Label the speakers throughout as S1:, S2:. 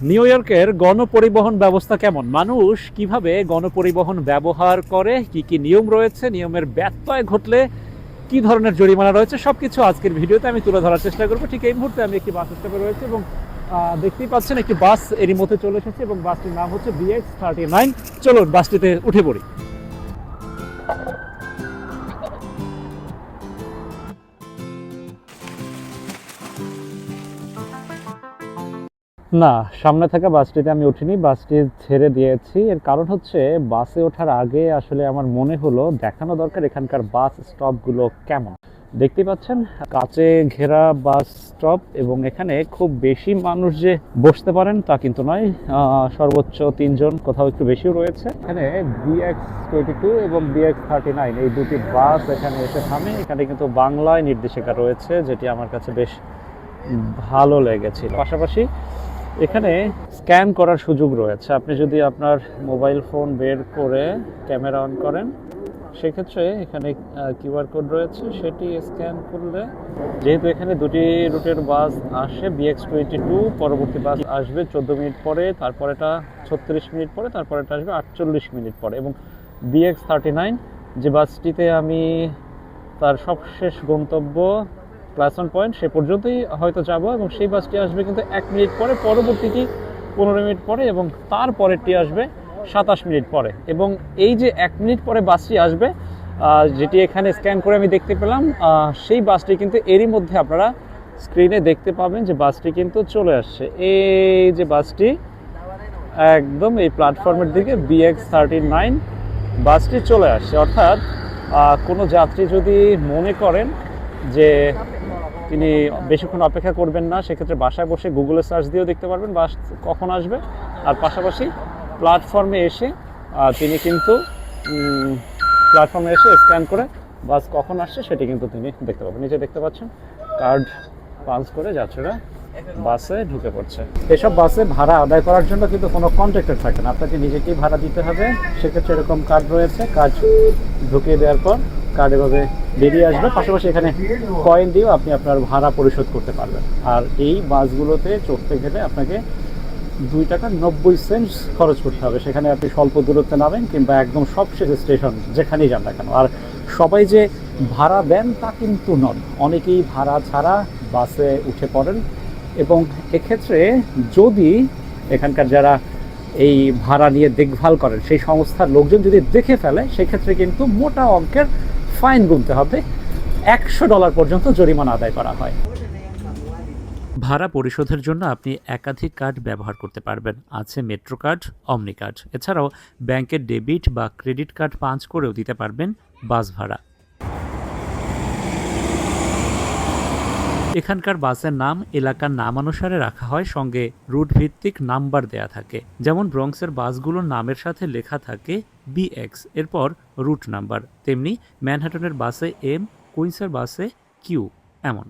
S1: New ইয়র্কের গণপরিবহন ব্যবস্থা কেমন? মানুষ কীভাবে গণপরিবহন ব্যবহার করে? কি কি নিয়ম রয়েছে? নিয়মের ব্যত্যয় ঘটলে কি ধরনের জরিমানা রয়েছে? সব কিছু আজকের ভিডিওতে আমি তুলে ধরার চেষ্টা করব। ঠিক এই মুহূর্তে আমি একটি বাস স্টপে রয়েছে এবং দেখতেই পাচ্ছেন একটি বাস এরই মধ্যে চলে এসেছে এবং বাসটির নাম হচ্ছে বিএক্স থার্টি নাইন। চলুন বাসটিতে উঠে পড়ি। না, সামনে থাকা বাসটিতে আমি উঠিনি বাসটি ছেড়ে দিয়েছি। এর কারণ হচ্ছে বাসে ওঠার আগে আসলে আমার মনে হলো, দেখানো দরকার এখানকার বাস স্টপগুলো কেমন। দেখতে পাচ্ছেন কাচে ঘেরা বাস স্টপ এবং এখানে খুব বেশি মানুষ যে বসতে পারেন তা কিন্তু নয়। সর্বোচ্চ তিনজন, কোথাও একটু বেশিও রয়েছে। এখানে বিএক্স টোয়েন্টি টু এবং বিএক্স থার্টি নাইন এই দুটি বাস এখানে এসে থামে। এখানে কিন্তু বাংলায় নির্দেশিকা রয়েছে, যেটি আমার কাছে বেশ ভালো লেগেছিল। পাশাপাশি এখানে স্ক্যান করার সুযোগ রয়েছে। আপনি যদি আপনার মোবাইল ফোন বের করে ক্যামেরা অন করেন, সেক্ষেত্রে এখানে কিউআর কোড রয়েছে। সেটি স্ক্যান করলে, যেহেতু এখানে দুটি রুটের বাস আসে বিএক্স টোয়েন্টি টু পরবর্তী বাস আসবে চোদ্দ মিনিট পরে তারপর এটা ছত্রিশ মিনিট পরে তারপর এটা আসবে আটচল্লিশ মিনিট পরে। এবং বিএক্স থার্টি নাইন যে বাসটিতে আমি তার সবশেষ গন্তব্য ক্লাস ওয়ান পয়েন্ট সে পর্যন্তই হয়তো যাব এবং সেই বাসটি আসবে কিন্তু এক মিনিট পরে, পরবর্তীটি পনেরো মিনিট পরে এবং তার পরেরটি আসবে সাতাশ মিনিট পরে। এবং এই যে এক মিনিট পরে বাসটি আসবে যেটি এখানে স্ক্যান করে আমি দেখতে পেলাম সেই বাসটি কিন্তু এরই মধ্যে আপনারা স্ক্রিনে দেখতে পাবেন যে বাসটি কিন্তু চলে আসছে। এই যে বাসটি একদম এই প্ল্যাটফর্মের দিকে বিএক্স থার্টি নাইন বাসটি চলে আসছে। অর্থাৎ কোনো যাত্রী যদি মনে করেন যে তিনি বেশিক্ষণ অপেক্ষা করবেন না, সেক্ষেত্রে বাসায় বসে গুগলে সার্চ দিয়েও দেখতে পারবেন বাস কখন আসবে। আর পাশাপাশি প্ল্যাটফর্মে এসে তিনি কিন্তু প্ল্যাটফর্মে এসে স্ক্যান করে বাস কখন আসছে সেটি কিন্তু তিনি দেখতে পাবেন। নিচে দেখতে পাচ্ছেন কার্ড পাঞ্চ করে যাত্রীরা বাসে ঢুকে পড়ছে। এসব বাসে ভাড়া আদায় করার জন্য কিন্তু কোনো কন্ট্রাক্টর থাকে না। আপনাকে নিজেকেই ভাড়া দিতে হবে। সেক্ষেত্রে এরকম কার্ড রয়েছে। কার্ড ঢুকিয়ে দেওয়ার পর কার্ড এভাবে বেরিয়ে আসবে। পাশাপাশি এখানে কয়েন দিয়েও আপনি আপনার ভাড়া পরিশোধ করতে পারবেন। আর এই বাসগুলোতে চড়তে গেলে আপনাকে দুই টাকা নব্বই সেন্ট খরচ করতে হবে। সেখানে আপনি স্বল্প দূরত্বে নামেন কিংবা একদম সবশেষ স্টেশন যেখানেই যান না কেন। আর সবাই যে ভাড়া দেন তা কিন্তু নন। অনেকেই ভাড়া ছাড়া বাসে উঠে পড়েন। এবং এক্ষেত্রে যদি এখানকার যারা এই ভাড়া নিয়ে দেখভাল করেন, সেই সংস্থার লোকজন যদি দেখে ফেলে, সেক্ষেত্রে কিন্তু মোটা অঙ্কের ফাইন গুনতে হবে। একশো ডলার পর্যন্ত জরিমানা আদায় করা হয়। ভাড়া পরিশোধের জন্য আপনি একাধিক কার্ড ব্যবহার করতে পারবেন। আছে মেট্রো কার্ড, অমনি কার্ড। এছাড়াও ব্যাংকের ডেবিট বা ক্রেডিট কার্ড পাঞ্চ করেও দিতে পারবেন বাস ভাড়া। এখানকার বাসের নাম, এলাকার নাম অনুসারে রাখা হয়। সঙ্গে রুট ভিত্তিক নাম্বার দেয়া থাকে। যেমন ব্রঙ্কসের বাসগুলোর নামের সাথে লেখা থাকে বিএক্স এরপর রুট নাম্বার তেমনি ম্যানহাটনের বাসে এম কুইন্সের বাসে কিউ এমন।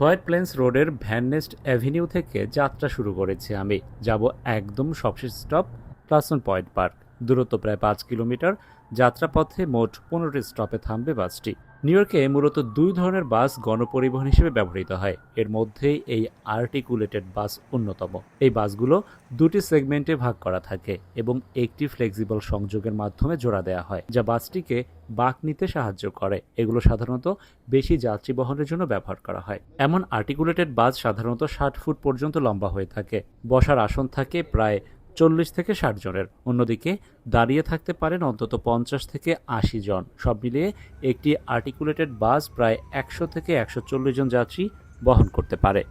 S1: হোয়াইট প্লেন্স রোডের ভ্যাননেস্ট অ্যাভিনিউ থেকে যাত্রা শুরু করেছি আমি। যাব একদম সবশেষ স্টপ প্লাসন পয়েন্ট পার্ক দূরত্ব প্রায় পাঁচ কিলোমিটার, যাত্রাপথে মোট পনেরোটি স্টপে থামবে বাসটি। নিউ ইয়র্কে মূলত দুই ধরনের বাস গণপরিবহন হিসেবে ব্যবহৃত হয়। এর মধ্যেই এই আর্টিকুলেটেড বাস অন্যতম। এই বাসগুলো দুটি সেগমেন্টে ভাগ করা থাকে এবং একটি ফ্লেক্সিবল সংযোগের মাধ্যমে জোড়া দেওয়া হয়, যা বাসটিকে বাঁক নিতে সাহায্য করে। এগুলো সাধারণত বেশি যাত্রী বহনের জন্য ব্যবহার করা হয়। এমন আর্টিকুলেটেড বাস সাধারণত ষাট ফুট পর্যন্ত লম্বা হয়ে থাকে। বসার আসন থাকে প্রায় চল্লিশ থেকে ষাট জনের। অন্যদিকে দাঁড়িয়ে থাকতে পারেন অন্তত পঞ্চাশ থেকে আশি জন। সব মিলিয়ে একটি আর্টিকুলেটেড বাস প্রায় একশো থেকে একশো চল্লিশ জন যাত্রী বহন করতে পারে।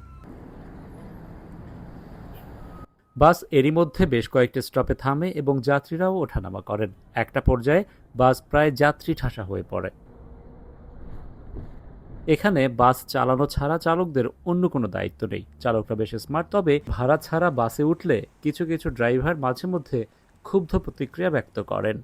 S1: বাস এরই মধ্যে বেশ কয়েকটি স্টপে থামে এবং যাত্রীরাও ওঠানামা করেন। একটা পর্যায়ে বাস প্রায় যাত্রী ঠাসা হয়ে পড়ে। এখানে বাস চালানো ছাড়া চালকদের অন্য কোনো দায়িত্ব নেই। চালকরা বেশ স্মার্ট তবে ভাড়া ছাড়া বাসে উঠলে কিছু কিছু ড্রাইভার মাঝে মধ্যে ক্ষুব্ধ প্রতিক্রিয়া ব্যক্ত করেন।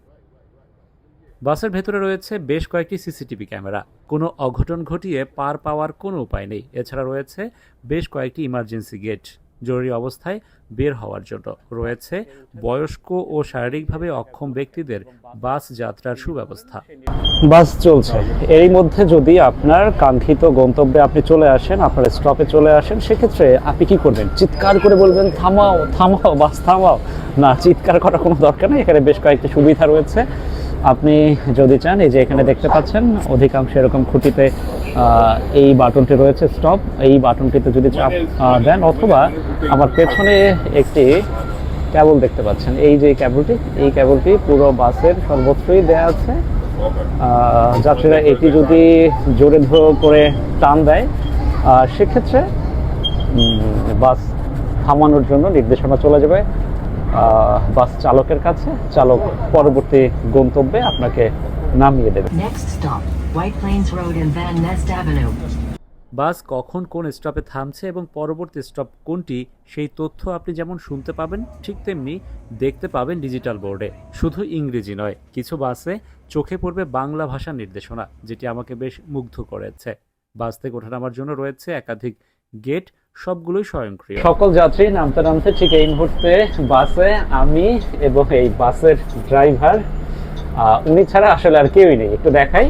S1: বাসের ভেতরে রয়েছে বেশ কয়েকটি সিসিটিভি ক্যামেরা। কোনো অঘটন ঘটিয়ে পার পাওয়ার কোনো উপায় নেই। এছাড়া রয়েছে বেশ কয়েকটি ইমার্জেন্সি গেট জরুরি অবস্থায় বের হওয়ার জন্য। রয়েছে বয়স্ক ও শারীরিকভাবে অক্ষম ব্যক্তিদের বাস যাত্রার সুব্যবস্থা। বাস চলছে। এরই মধ্যে যদি আপনার কাঙ্ক্ষিত গন্তব্যে আপনি চলে আসেন, আপনার স্টপে চলে আসেন, সেক্ষেত্রে আপনি কি করবেন? চিৎকার করে বলবেন, থামাও থামাও, বাস থামাও। না, চিৎকার করার কোনো দরকার নেই। এখানে বেশ কয়েকটি সুবিধা রয়েছে। আপনি যদি চান, এই যে এখানে দেখতে পাচ্ছেন, অধিকাংশ এরকম খুঁটিতে এই বাটনটি রয়েছে স্টপ। এই বাটনটিতে যদি চাপ দেন, অথবা আমার পেছনে একটি ক্যাবল দেখতে পাচ্ছেন। এই যে ক্যাবলটি, এই ক্যাবলটি পুরো বাসের সর্বত্রই দেয়া আছে। যাত্রীরা এটি যদি জোরে ধো করে টান দেয় সেক্ষেত্রে বাস থামানোর জন্য নির্দেশনা চলে যাবে। বাস চালকের কাছে। চালক পরবর্তী গন্তব্যে আপনাকে নামিয়ে দেবে. বাস কখন কোন স্টপে থামছে এবং পরবর্তী স্টপ কোনটি সেই তথ্য আপনি যেমন শুনতে পাবেন ঠিক তেমনি দেখতে পাবেন ডিজিটাল বোর্ডে। শুধু ইংরেজি নয় কিছু বাসে চোখে পড়বে বাংলা ভাষার নির্দেশনা যেটি আমাকে বেশ মুগ্ধ করেছে। বাস থেকে ওঠানামার জন্য রয়েছে একাধিক গেট সবগুলোই স্বয়ংক্রিয়। সকল যাত্রী নামতে নামতে ঠিক এই মুহূর্তে বাসে আমি এবং এই বাসের ড্রাইভার উনি ছাড়া আসলে আর কেউই নেই। একটু দেখাই,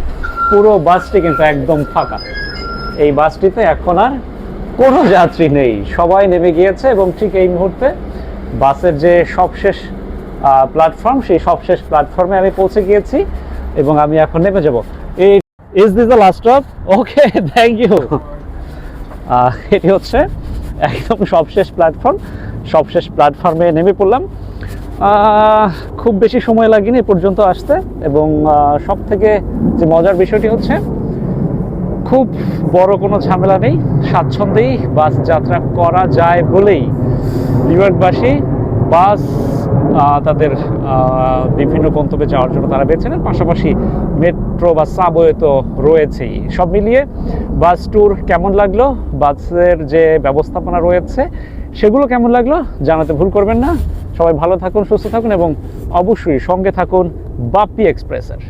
S1: পুরো বাসটি কিন্তু একদম ফাঁকা। এই বাসটিতে এখন আর কোনো যাত্রী নেই। সবাই নেমে গিয়েছে এবং ঠিক এই মুহূর্তে বাসের যে সবশেষ প্ল্যাটফর্ম সেই সবশেষ প্ল্যাটফর্মে আমি পৌঁছে গিয়েছি এবং আমি এখন নেমে যাব। এই is this the last stop okay thank you এটি হচ্ছে একদম সবশেষ প্ল্যাটফর্ম সবশেষ প্ল্যাটফর্মে নেমে পড়লাম। খুব বেশি সময় লাগেনি এ পর্যন্ত আসতে এবং সব থেকে যে মজার বিষয়টি হচ্ছে, খুব বড় কোনো ঝামেলা নেই, স্বাচ্ছন্দ্যেই বাস যাত্রা করা যায় বলেই নিউ ইয়র্কবাসী বাস তাদের বিভিন্ন গন্তব্যে যাওয়ার জন্য তারা বেছে নেন। পাশাপাশি মেট্রো বা সাবওয়ে তো রয়েছেই। সব মিলিয়ে বাস ট্যুর কেমন লাগল? বাসের যে ব্যবস্থাপনা রয়েছে, সেগুলো কেমন লাগল জানাতে ভুল করবেন না। সবাই ভালো থাকুন, সুস্থ থাকুন এবং অবশ্যই সঙ্গে থাকুন বাপ্পি এক্সপ্রেসের।